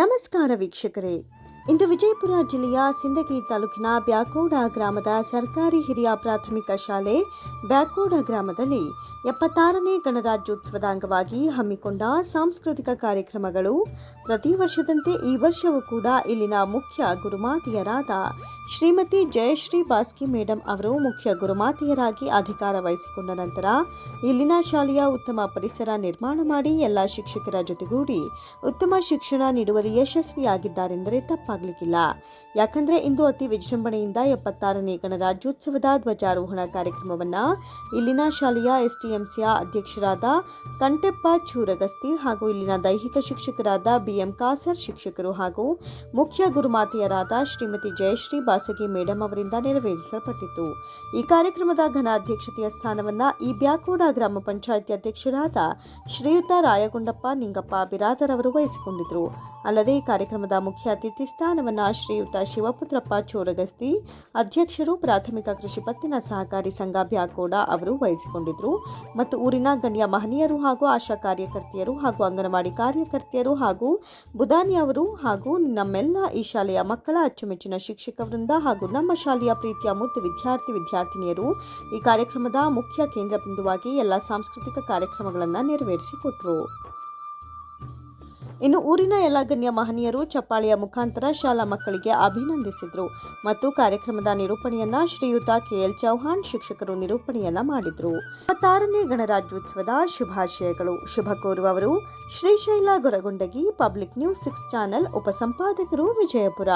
ನಮಸ್ಕಾರ ವೀಕ್ಷಕರೇ. ಇಂದು ವಿಜಯಪುರ ಜಿಲ್ಲೆಯ ಸಿಂದಗಿ ತಾಲೂಕಿನ ಬ್ಯಾಕೋಡ ಗ್ರಾಮದ ಸರ್ಕಾರಿ ಹಿರಿಯ ಪ್ರಾಥಮಿಕ ಶಾಲೆ ಬ್ಯಾಕೋಡ ಗ್ರಾಮದಲ್ಲಿ ಎಪ್ಪತ್ತಾರನೇ ಗಣರಾಜ್ಯೋತ್ಸವದ ಅಂಗವಾಗಿ ಹಮ್ಮಿಕೊಂಡ ಸಾಂಸ್ಕೃತಿಕ ಕಾರ್ಯಕ್ರಮಗಳು. ಪ್ರತಿ ವರ್ಷದಂತೆ ಈ ವರ್ಷವೂ ಕೂಡ ಇಲ್ಲಿನ ಮುಖ್ಯ ಗುರುಮಾತೆಯರಾದ ಶ್ರೀಮತಿ ಜಯಶ್ರೀ ಬಾಸ್ಕಿ ಮೇಡಂ ಅವರು ಮುಖ್ಯ ಗುರುಮಾತೆಯರಾಗಿ ಅಧಿಕಾರ ವಹಿಸಿಕೊಂಡ ನಂತರ ಇಲ್ಲಿನ ಶಾಲೆಯ ಉತ್ತಮ ಪರಿಸರ ನಿರ್ಮಾಣ ಮಾಡಿ ಎಲ್ಲ ಶಿಕ್ಷಕರ ಜೊತೆಗೂಡಿ ಉತ್ತಮ ಶಿಕ್ಷಣ ನೀಡುವಲ್ಲಿ ಯಶಸ್ವಿಯಾಗಿದ್ದಾರೆಂದರೆ ತಪ್ಪಾಗಲಿಕ್ಕಿಲ್ಲ ಯಾಕಂದ್ರೆ ಇಂದು ಅತಿ ವಿಜೃಂಭಣೆಯಿಂದ ಎಪ್ಪತ್ತಾರನೇ ಗಣರಾಜ್ಯೋತ್ಸವದ ಧ್ವಜಾರೋಹಣ ಕಾರ್ಯಕ್ರಮವನ್ನ ಇಲ್ಲಿನ ಶಾಲೆಯ ಎಸ್ಟಿಎಂಸಿಯ ಅಧ್ಯಕ್ಷರಾದ ಕಂಟೆಪ್ಪ ಚೂರಗಸ್ತಿ ಹಾಗೂ ಇಲ್ಲಿನ ದೈಹಿಕ ಶಿಕ್ಷಕರಾದ ಬಿಎಂ ಕಾಸರ್ ಶಿಕ್ಷಕರು ಹಾಗೂ ಮುಖ್ಯ ಗುರುಮಾತೆಯರಾದ ಶ್ರೀಮತಿ ಜಯಶ್ರೀ ಬಾಸಗಿ ಮೇಡಂ ಅವರಿಂದ ನೆರವೇರಿಸಲ್ಪಟ್ಟಿತು ಈ ಕಾರ್ಯಕ್ರಮದ ಘನ ಅಧ್ಯಕ್ಷತೆಯ ಸ್ಥಾನವನ್ನ ಈ ಬ್ಯಾಕೋಡ ಗ್ರಾಮ ಪಂಚಾಯಿತಿ ಅಧ್ಯಕ್ಷರಾದ ಶ್ರೀಯುತ ರಾಯಗುಂಡಪ್ಪ ನಿಂಗಪ್ಪ ಬಿರಾದರ್ ಅವರು ವಹಿಸಿಕೊಂಡಿದ್ದರು ಅಲ್ಲದೆ ಈ ಕಾರ್ಯಕ್ರಮದ ಮುಖ್ಯ ಅತಿಥಿ ಸ್ಥಾನವನ್ನ ಶ್ರೀಯುತ ಶಿವಪುತ್ರಪ್ಪ ಚೋರಗಸ್ತಿ, ಅಧ್ಯಕ್ಷರು ಪ್ರಾಥಮಿಕ ಕೃಷಿ ಪತ್ತಿನ ಸಹಕಾರಿ ಸಂಘ ಬ್ಯಾಕೋಡ ಅವರು ವಹಿಸಿಕೊಂಡಿದ್ರು. ಮತ್ತು ಊರಿನ ಗಣ್ಯ ಮಹನೀಯರು ಹಾಗೂ ಆಶಾ ಕಾರ್ಯಕರ್ತೆಯರು ಹಾಗೂ ಅಂಗನವಾಡಿ ಕಾರ್ಯಕರ್ತೆಯರು ಹಾಗೂ ಬುದಾನಿ ಅವರು ಹಾಗೂ ನಮ್ಮೆಲ್ಲ ಈ ಶಾಲೆಯ ಮಕ್ಕಳ ಅಚ್ಚುಮೆಚ್ಚಿನ ಶಿಕ್ಷಕ ವೃಂದ ಹಾಗೂ ನಮ್ಮ ಶಾಲೆಯ ಪ್ರೀತಿಯ ಮುದ್ದು ವಿದ್ಯಾರ್ಥಿ ವಿದ್ಯಾರ್ಥಿನಿಯರು ಈ ಕಾರ್ಯಕ್ರಮದ ಮುಖ್ಯ ಕೇಂದ್ರ ಬಿಂದುವಾಗಿ ಎಲ್ಲ ಸಾಂಸ್ಕೃತಿಕ ಕಾರ್ಯಕ್ರಮಗಳನ್ನು ನೆರವೇರಿಸಿಕೊಟ್ರು. ಇನ್ನು ಊರಿನ ಎಲ್ಲ ಗಣ್ಯ ಮಹನೀಯರು ಚಪ್ಪಾಳೆಯ ಮುಖಾಂತರ ಶಾಲಾ ಮಕ್ಕಳಿಗೆ ಅಭಿನಂದಿಸಿದರು ಮತ್ತು ಕಾರ್ಯಕ್ರಮದ ನಿರೂಪಣೆಯನ್ನ ಶ್ರೀಯುತ ಕೆಎಲ್ ಚೌಹಾಣ್ ಶಿಕ್ಷಕರು ನಿರೂಪಣೆಯನ್ನ ಮಾಡಿದ್ರು. ಇಪ್ಪತ್ತಾರನೇ ಗಣರಾಜ್ಯೋತ್ಸವದ ಶುಭಾಶಯಗಳು. ಶುಭ ಕೋರುವವರು Shrishaila Goragondagi public news six channel ಉಪಸಂಪಾದಕರು Vijayapura.